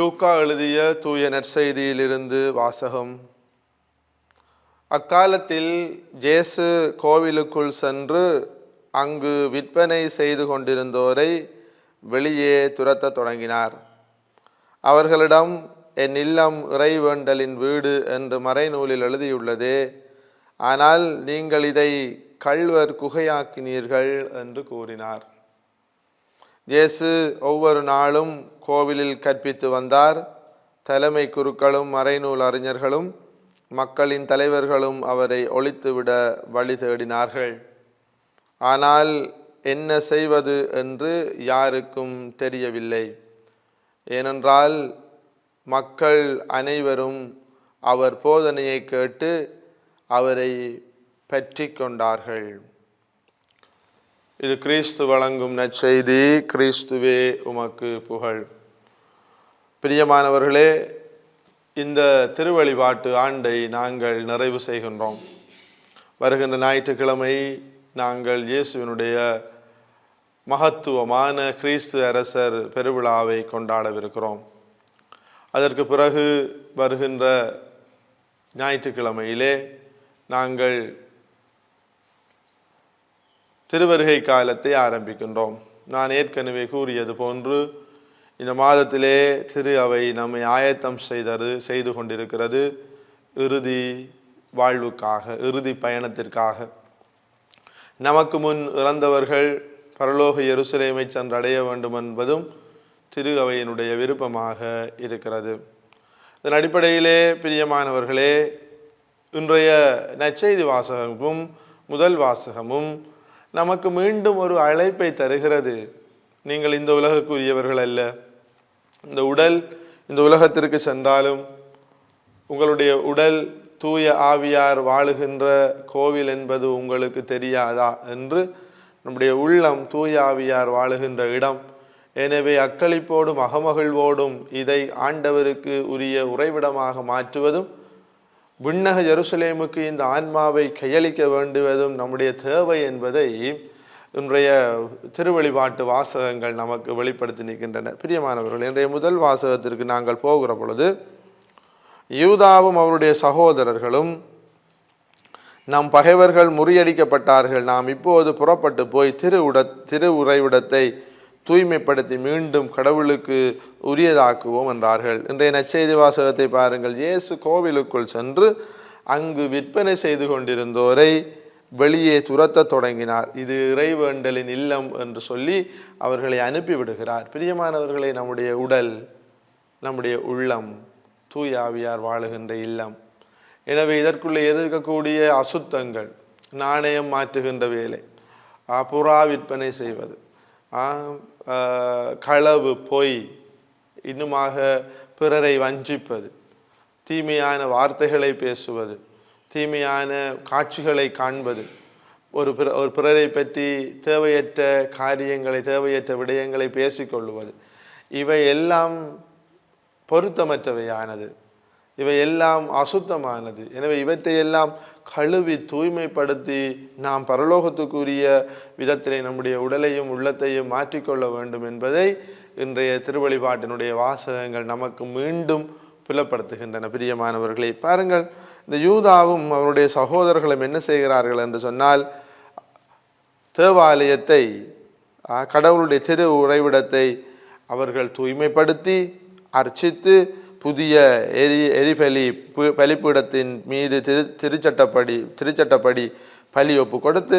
லூக்கா எழுதிய தூய நற்செய்தியிலிருந்து வாசகம். அக்காலத்தில் ஜேசு கோவிலுக்குள் சென்று அங்கு விற்பனை செய்து கொண்டிருந்தோரை வெளியே துரத்தத் தொடங்கினார். அவர்களிடம் என் இல்லம் இறைவேண்டலின் வீடு என்று மறைநூலில் எழுதியுள்ளதே. ஆனால் நீங்கள் இதை கள்வர் குகையாக்கினீர்கள் என்று கூறினார். இயேசு ஒவ்வொரு நாளும் கோவிலில் கற்பித்து வந்தார். தலைமை குருக்களும் மறைநூல் அறிஞர்களும் மக்களின் தலைவர்களும் அவரை ஒழித்துவிட வழி தேடினார்கள். ஆனால் என்ன செய்வது என்று யாருக்கும் தெரியவில்லை. ஏனென்றால் மக்கள் அனைவரும் அவர் போதனையை கேட்டு அவரை பற்றி கொண்டார்கள். இது கிறிஸ்து வழங்கும் நற்செய்தி கிறிஸ்துவே உமக்கு புகழ். பிரியமானவர்களே இந்த திருவழிபாட்டு ஆண்டை நாங்கள் நிறைவு செய்கின்றோம். வருகின்ற ஞாயிற்றுக்கிழமை நாங்கள் இயேசுவினுடைய மகத்துவமான கிறிஸ்து அரசர் பெருவிழாவை கொண்டாடவிருக்கிறோம். அதற்கு பிறகு வருகின்ற ஞாயிற்றுக்கிழமையிலே நாங்கள் திருவருகை காலத்தை ஆரம்பிக்கின்றோம். நான் ஏற்கனவே கூறியது போன்று இந்த மாதத்திலே திரு அவை நம்மை ஆயத்தம் செய்தது செய்து கொண்டிருக்கிறது. இறுதி வாழ்வுக்காக இறுதி பயணத்திற்காக. நமக்கு முன் இறந்தவர்கள் பரலோக எருசலேமை சென்றடைய வேண்டும் என்பதும் திரு அவையினுடைய விருப்பமாக இருக்கிறது. இதன் அடிப்படையிலே பிரியமானவர்களே இன்றைய நற்செய்தி வாசகமும் முதல் வாசகமும் நமக்கு மீண்டும் ஒரு அழைப்பை தருகிறது. நீங்கள் இந்த உலகக்குரியவர்கள் அல்ல. இந்த உடல் இந்த உலகத்திற்கு சென்றாலும் உங்களுடைய உடல் தூய ஆவியார் வாழுகின்ற கோவில் என்பது உங்களுக்கு தெரியாதா என்று நம்முடைய உள்ளம் தூய ஆவியார் வாழுகின்ற இடம். எனவே அக்களிப்போடும் அகமகிழ்வோடும் இதை ஆண்டவருக்கு உரிய உறைவிடமாக மாற்றுவதும் விண்ணக ஜெருசலேமுக்கு இந்த ஆன்மாவை கையளிக்க வேண்டுவதும் நம்முடைய தேவை என்பதை இன்றைய திருவழிபாட்டு வாசகங்கள் நமக்கு வெளிப்படுத்தி நிற்கின்றன. பிரியமானவர்கள் இன்றைய முதல் வாசகத்திற்கு நாங்கள் போகிற பொழுது யூதாவும் அவருடைய சகோதரர்களும் நம் பகைவர்கள் முறியடிக்கப்பட்டார்கள். நாம் இப்போது புறப்பட்டு போய் திரு உட திரு உறைவிடத்தை தூய்மைப்படுத்தி மீண்டும் கடவுளுக்கு உரியதாக்குவோம் என்றார்கள். இன்றைய நச்செய்தி வாசகத்தை பாருங்கள். இயேசு கோவிலுக்குள் சென்று அங்கு விற்பனை செய்து கொண்டிருந்தோரை வெளியே துரத்தத் தொடங்கினார். இது இறைவேண்டலின் இல்லம் என்று சொல்லி அவர்களை அனுப்பிவிடுகிறார் பிரியமானவர்களை நம்முடைய உடல் நம்முடைய உள்ளம் தூயாவியார் வாழுகின்ற இல்லம். எனவே இதற்குள்ளே எதிர்க்கக்கூடிய அசுத்தங்கள் நாணயம் மாற்றுகின்ற வேலை புறா விற்பனை செய்வது களவு பொய் இன்னுமாக பிறரை வஞ்சிப்பது. தீமையான வார்த்தைகளை பேசுவது. தீமையான காட்சிகளை காண்பது. ஒரு பிற ஒரு பிறரை பற்றி தேவையற்ற காரியங்களை தேவையற்ற விடயங்களை பேசிக்கொள்வது. இவை எல்லாம் பொருத்தமற்றவையானது. இவை எல்லாம் அசுத்தமானது. எனவே இவற்றையெல்லாம் கழுவி தூய்மைப்படுத்தி நாம் பரலோகத்துக்குரிய விதத்திலே நம்முடைய உடலையும் உள்ளத்தையும் மாற்றிக்கொள்ள வேண்டும் என்பதை இன்றைய திருவழிபாட்டினுடைய வாசகங்கள் நமக்கு மீண்டும் புலப்படுத்துகின்றன. பிரியமானவர்களை பாருங்கள் இந்த யூதாவும் அவனுடைய சகோதரர்களும் என்ன செய்கிறார்கள் என்று சொன்னால் தேவாலயத்தை கடவுளுடைய திரு உறைவிடத்தை அவர்கள் தூய்மைப்படுத்தி அர்ச்சித்து புதிய எரி எரிபலி பு- பலிப்பீடத்தின் மீது திரு திருச்சட்டப்படி திருச்சட்டப்படி பலி ஒப்பு கொடுத்து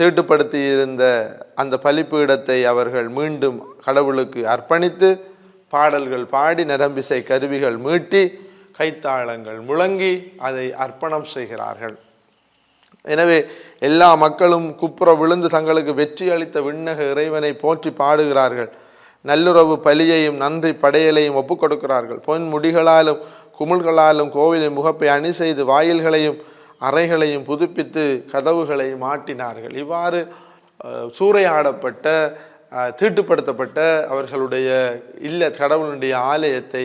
தீட்டுப்படுத்தி இருந்த அந்த பலிப்பீடத்தை அவர்கள் மீண்டும் கடவுளுக்கு அர்ப்பணித்து பாடல்கள் பாடி நரம்பிசை கருவிகள் மீட்டி கைத்தாளங்கள் முழங்கி அதை அர்ப்பணம் செய்கிறார்கள். எனவே எல்லா மக்களும் குப்புற விழுந்து தங்களுக்கு வெற்றி அளித்த விண்ணக இறைவனை போற்றி பாடுகிறார்கள். நல்லுறவு பலியையும் நன்றி படையலையும் ஒப்புக் கொடுக்கிறார்கள் பொன் முடிகளாலும் குமிழ்களாலும் கோவிலின் முகப்பை அணி செய்து வாயில்களையும் அறைகளையும் புதுப்பித்து கதவுகளையும் மாட்டினார்கள். இவ்வாறு சூறையாடப்பட்ட தீட்டுப்படுத்தப்பட்ட அவர்களுடைய இல்ல கடவுளுடைய ஆலயத்தை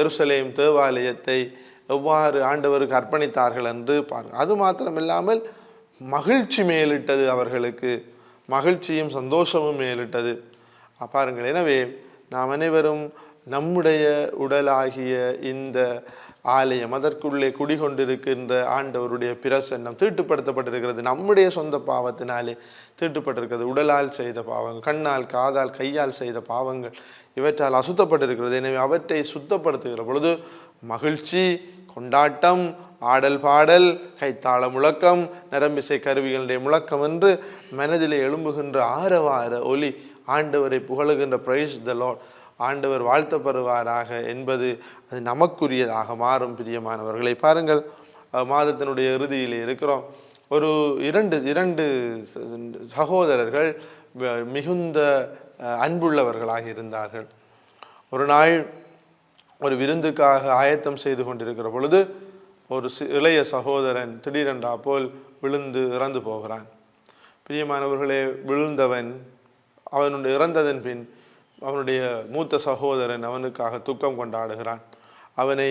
எருசலேம் தேவாலயத்தை எவ்வாறு ஆண்டவருக்கு அர்ப்பணித்தார்கள் என்று பாருங்கள். அது மாத்திரமில்லாமல் மகிழ்ச்சி மேலிட்டது அவர்களுக்கு. மகிழ்ச்சியும் சந்தோஷமும் மேலிட்டது. பாருங்கள் எனவே நாம் அனைவரும் நம்முடைய உடலாகிய இந்த ஆலயம் அதற்குள்ளே குடிகொண்டிருக்கின்ற ஆண்டவருடைய பிரசன்னம் தீட்டுப்படுத்தப்பட்டிருக்கிறது. நம்முடைய சொந்த பாவத்தினாலே தீட்டுப்பட்டிருக்கிறது. உடலால் செய்த பாவங்கள் கண்ணால் காதால் கையால் செய்த பாவங்கள் இவற்றால் அசுத்தப்பட்டிருக்கிறது. எனவே அவற்றை சுத்தப்படுத்துகிற பொழுது மகிழ்ச்சி கொண்டாட்டம் ஆடல் பாடல் கைத்தாள முழக்கம் நரம்பிசை கருவிகளுடைய முழக்கம் என்று மனதிலே எழும்புகின்ற ஆரவார ஒலி ஆண்டவரை புகழுகின்ற பிரைஸ் த லார்ட் ஆண்டவர் வாழ்த்தப்படுவாராக என்பது அது நமக்குரியதாக மாறும் பிரியமானவர்களை. பாருங்கள் மாதத்தினுடைய இறுதியில் இருக்கிறோம். ஒரு இரண்டு இரண்டு சகோதரர்கள் மிகுந்த அன்புள்ளவர்களாக இருந்தார்கள். ஒரு நாள் ஒரு விருந்துக்காக ஆயத்தம் செய்து கொண்டிருக்கிற பொழுது ஒரு சி- இளைய சகோதரன் திடீரென்றா போல் விழுந்து இறந்து போகிறான். பிரியமானவர்களே விழுந்தவன் அவனுடைய இறந்ததன் பின் அவனுடைய மூத்த சகோதரன் அவனுக்காக துக்கம் கொண்டாடுகிறான். அவனை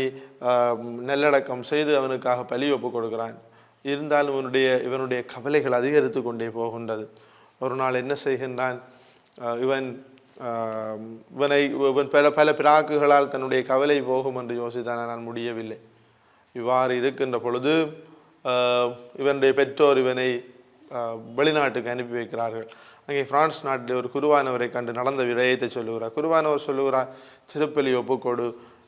நல்லடக்கம் செய்து அவனுக்காக பலி ஒப்பு கொடுக்கிறான். இருந்தாலும் இவனுடைய இவனுடைய கவலைகள் அதிகரித்து கொண்டே போகின்றது. ஒரு நாள் என்ன செய்கின்றான்? இவன் இவனை இவன் பல பல பிராக்குகளால் தன்னுடைய கவலை போகும் என்று யோசித்தான். நான் முடியவில்லை. இவ்வாறு இருக்கின்ற பொழுது இவனுடைய பெற்றோர் இவனை வெளிநாட்டுக்கு அனுப்பி வைக்கிறார்கள். அங்கே பிரான்ஸ் நாட்டில் ஒரு குருவானவரை கண்டு நடந்த விடயத்தை சொல்லுகிறார். குருவானவர் சொல்லுகிறார் திருப்பலி ஒப்புக்கொடு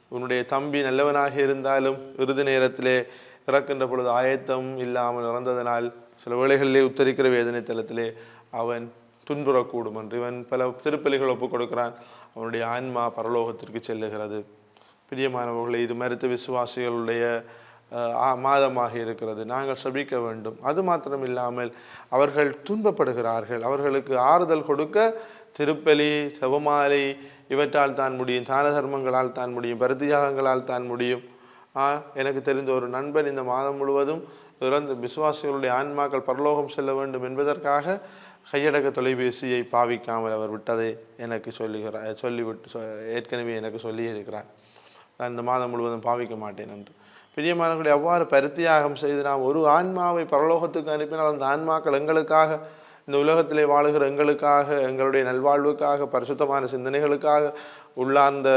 உன்னுடைய தம்பி நல்லவனாக இருந்தாலும் இறுதி நேரத்திலே இறக்கின்ற பொழுது ஆயத்தம் இல்லாமல் இறந்ததனால் சில வேளைகளிலே உத்தரிக்கிற வேதனை தளத்திலே அவன் துன்புறக்கூடும் என்று இவன் பல திருப்பலிகள் ஒப்புக் கொடுக்கிறான். அவனுடைய ஆன்மா பரலோகத்திற்கு செல்லுகிறது. பிரியமானவர்களை இது மறுத்து விசுவாசிகளுடைய மாதமாக இருக்கிறது. நாங்கள் சபிக்க வேண்டும். அது மாத்திரம் இல்லாமல் அவர்கள் துன்பப்படுகிறார்கள். அவர்களுக்கு ஆறுதல் கொடுக்க திருப்பலி செவமாலை இவற்றால் தான் முடியும். தான தர்மங்களால் தான் முடியும். பரதியாகங்களால் தான் முடியும். எனக்கு தெரிந்த ஒரு நண்பன் இந்த மாதம் முழுவதும் இறந்து விசுவாசிகளுடைய ஆன்மாக்கள் பரலோகம் செல்ல வேண்டும் என்பதற்காக கையடக்க தொலைபேசியை பாவிக்காமல் அவர் விட்டதை எனக்கு சொல்லுகிறார் சொல்லிவிட்டு சொ- ஏற்கனவே எனக்கு சொல்லியிருக்கிறார். நான் இந்த மாதம் முழுவதும் பாவிக்க மாட்டேன் என்று. பிரியமானவர்களை எவ்வாறு பருத்தியாகம் செய்து நாம் ஒரு ஆன்மாவை பரலோகத்துக்கு அனுப்பினால் அந்த ஆன்மாக்கள் எங்களுக்காக இந்த உலகத்திலே வாழுகிற எங்களுக்காக எங்களுடைய நல்வாழ்வுக்காக பரிசுத்தமான சிந்தனைகளுக்காக உள்ளார்ந்த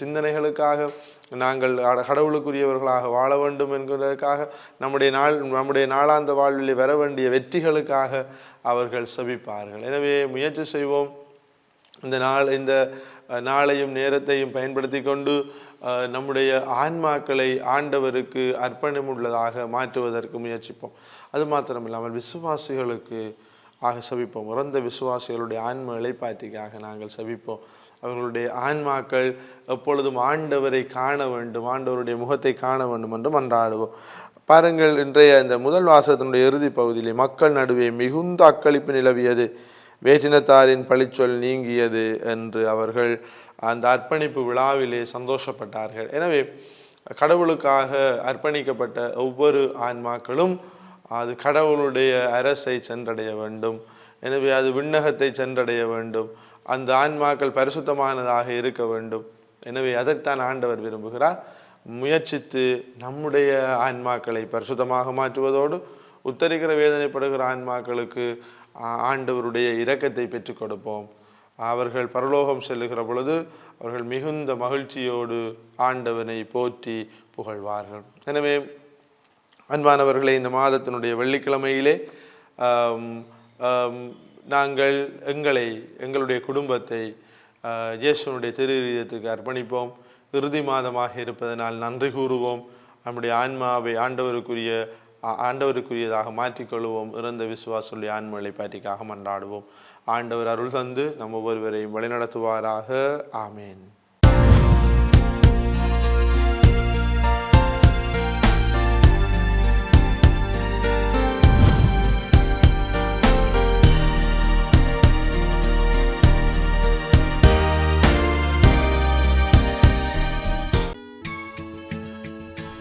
சிந்தனைகளுக்காக நாங்கள் அட- கடவுளுக்குரியவர்களாக வாழ வேண்டும் என்கிறதுக்காக நம்முடைய நாள் நம்முடைய நாளாந்த வாழ்வில் வர வேண்டிய வெற்றிகளுக்காக அவர்கள் செபிப்பார்கள். எனவே முயற்சி செய்வோம். இந்த நாள் இந்த நாளையும் நேரத்தையும் பயன்படுத்தி கொண்டு நம்முடைய ஆன்மாக்களை ஆண்டவருக்கு அர்ப்பணமுள்ளதாக மாற்றுவதற்கு முயற்சிப்போம். அது மாத்திரமில்லாமல் விசுவாசிகளுக்கு ஆக சபிப்போம். உறந்த விசுவாசிகளுடைய ஆன்ம இளைப்பாற்றிக்காக நாங்கள் சபிப்போம். அவர்களுடைய ஆன்மாக்கள் எப்பொழுதும் ஆண்டவரை காண வேண்டும் ஆண்டவருடைய முகத்தை காண வேண்டும் என்று மன்றாடுவோம். பாருங்கள் இன்றைய இந்த முதல் வாசகத்தினுடைய இறுதி பகுதியிலே மக்கள் நடுவே மிகுந்த அக்களிப்பு நிலவியது. வேற்றினத்தாரின் பழிச்சொல் நீங்கியது என்று அவர்கள் அந்த அர்ப்பணிப்பு விழாவிலே சந்தோஷப்பட்டார்கள். எனவே கடவுளுக்காக அர்ப்பணிக்கப்பட்ட ஒவ்வொரு ஆன்மாக்களும் அது கடவுளுடைய அரசை சென்றடைய வேண்டும். எனவே அது விண்ணகத்தை சென்றடைய வேண்டும். அந்த ஆன்மாக்கள் பரிசுத்தமானதாக இருக்க வேண்டும். எனவே அதைத்தான் ஆண்டவர் விரும்புகிறார். முயற்சித்து நம்முடைய ஆன்மாக்களை பரிசுத்தமாக மாற்றுவதோடு உத்தரிக்கிற வேதனைப்படுகிற ஆன்மாக்களுக்கு ஆண்டவருடைய இரக்கத்தை பெற்றுக் கொடுப்போம். அவர்கள் பரலோகம் செல்லுகிற பொழுது அவர்கள் மிகுந்த மகிழ்ச்சியோடு ஆண்டவனை போற்றி புகழ்வார்கள். எனவே அன்பானவர்களே இந்த மாதத்தினுடைய வெள்ளிக்கிழமையிலே நாங்கள் எங்களை எங்களுடைய குடும்பத்தை ஆ, இயேசுனுடைய திருவிதத்துக்கு அர்ப்பணிப்போம். இறுதி மாதமாக இருப்பதனால் நன்றி கூறுவோம். நம்முடைய ஆன்மாவை ஆண்டவருக்குரிய ஆண்டவருக்குரியதாக மாற்றிக்கொள்வோம். இறந்த விசுவாசுடைய ஆன்மலை பாட்டிக்காக மன்றாடுவோம். ஆண்டவர் அருள் தந்து நம் ஒவ்வொருவரையும் வழிநடத்துவாராக. ஆமேன்.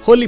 ஹோலி